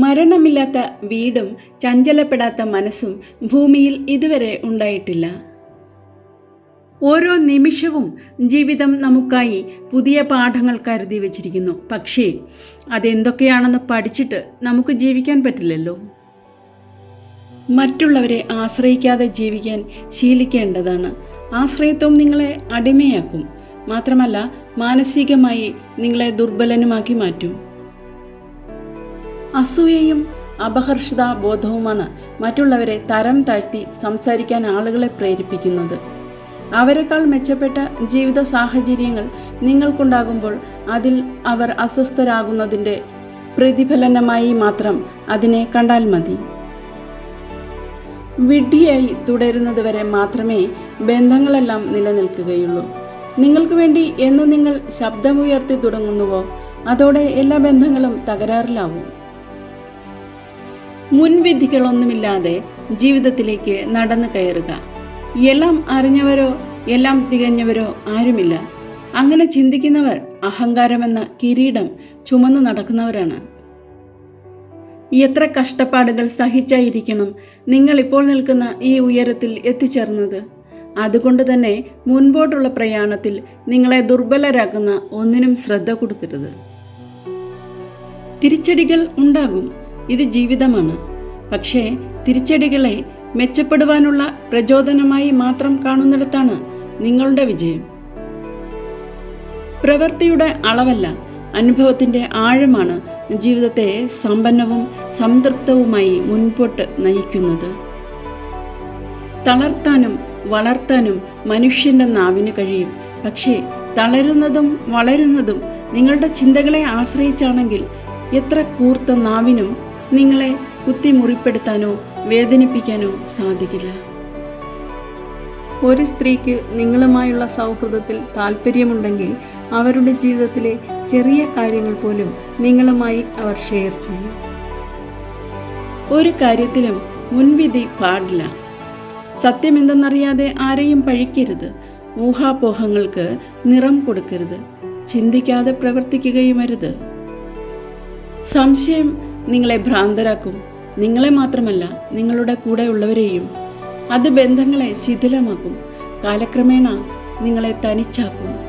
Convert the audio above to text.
മരണമില്ലാത്ത വീടും ചഞ്ചലപ്പെടാത്ത മനസ്സും ഭൂമിയിൽ ഇതുവരെ ഉണ്ടായിട്ടില്ല. ഓരോ നിമിഷവും ജീവിതം നമുക്കായി പുതിയ പാഠങ്ങൾ കരുതി വച്ചിരിക്കുന്നു. പക്ഷേ അതെന്തൊക്കെയാണെന്ന് പഠിച്ചിട്ട് നമുക്ക് ജീവിക്കാൻ പറ്റില്ലല്ലോ. മറ്റുള്ളവരെ ആശ്രയിക്കാതെ ജീവിക്കാൻ ശീലിക്കേണ്ടതാണ്. ആശ്രയത്വം നിങ്ങളെ അടിമയാക്കും. മാത്രമല്ല മാനസികമായി നിങ്ങളെ ദുർബലനുമാക്കി മാറ്റും. അസൂയയും അപഹർഷതാ ബോധവുമാണ് മറ്റുള്ളവരെ തരം താഴ്ത്തി സംസാരിക്കാൻ ആളുകളെ പ്രേരിപ്പിക്കുന്നത്. അവരെക്കാൾ മെച്ചപ്പെട്ട ജീവിത സാഹചര്യങ്ങൾ നിങ്ങൾക്കുണ്ടാകുമ്പോൾ അതിൽ അവർ അസ്വസ്ഥരാകുന്നതിന്റെ പ്രതിഫലനമായി മാത്രം അതിനെ കണ്ടാൽ മതി. വിഡ്ഢിയായി തുടരുന്നതുവരെ മാത്രമേ ബന്ധങ്ങളെല്ലാം നിലനിൽക്കുകയുള്ളൂ. നിങ്ങൾക്ക് വേണ്ടി എന്ന് നിങ്ങൾ ശബ്ദമുയർത്തി തുടങ്ങുന്നുവോ? അതോടെ എല്ലാ ബന്ധങ്ങളും തകരാറിലാവും. മുൻവിധികളൊന്നുമില്ലാതെ ജീവിതത്തിലേക്ക് നടന്നു കയറുക. എല്ലാം അറിഞ്ഞവരോ എല്ലാം തികഞ്ഞവരോ ആരുമില്ല. അങ്ങനെ ചിന്തിക്കുന്നവർ അഹങ്കാരമെന്ന കിരീടം ചുമന്നു നടക്കുന്നവരാണ്. എത്ര കഷ്ടപ്പാടുകൾ സഹിച്ചായിരിക്കണം നിങ്ങൾ ഇപ്പോൾ നിൽക്കുന്ന ഈ ഉയരത്തിൽ എത്തിച്ചേർന്നത്? അതുകൊണ്ട് തന്നെ മുൻപോട്ടുള്ള പ്രയാണത്തിൽ നിങ്ങളെ ദുർബലരാക്കുന്ന ഒന്നിനും ശ്രദ്ധ കൊടുക്കരുത്. തിരിച്ചടികൾ ഉണ്ടാകും. ഇത് ജീവിതമാണ്. പക്ഷേ തിരിച്ചടികളെ മെച്ചപ്പെടുവാനുള്ള പ്രചോദനമായി മാത്രം കാണുന്നിടത്താണ് നിങ്ങളുടെ വിജയം. പ്രവൃത്തിയുടെ അളവല്ല അനുഭവത്തിന്റെ ആഴമാണ് ജീവിതത്തെ സമ്പന്നവും സംതൃപ്തവുമായി മുൻപോട്ട് നയിക്കുന്നത്. തളർത്താനും വളർത്താനും മനുഷ്യന്റെ നാവിന് കഴിയും. പക്ഷേ തളരുന്നതും വളരുന്നതും നിങ്ങളുടെ ചിന്തകളെ ആശ്രയിച്ചാണെങ്കിൽ എത്ര കൂർത്ത നാവിനും നിങ്ങളെ കുത്തിമുറിപ്പെടുത്താനോ വേദനിപ്പിക്കാനോ സാധിക്കില്ല. ഒരു സ്ത്രീക്ക് നിങ്ങളുമായുള്ള സൗഹൃദത്തിൽ താല്പര്യമുണ്ടെങ്കിൽ അവരുടെ ജീവിതത്തിലെ ചെറിയ കാര്യങ്ങൾ പോലും നിങ്ങളുമായി അവർ ഷെയർ ചെയ്യും. ഒരു കാര്യത്തിലും മുൻവിധി പാടില്ല. സത്യമെന്തെന്നറിയാതെ ആരെയും പഴിക്കരുത്. ഊഹാപോഹങ്ങൾക്ക് നിറം കൊടുക്കരുത്. ചിന്തിക്കാതെ പ്രവർത്തിക്കുകയുമരുത് സംശയം നിങ്ങളെ ഭ്രാന്തരാക്കും. നിങ്ങളെ മാത്രമല്ല നിങ്ങളുടെ കൂടെയുള്ളവരെയും അത് ബന്ധങ്ങളെ ശിഥിലമാക്കും. കാലക്രമേണ നിങ്ങളെ തനിച്ചാക്കും.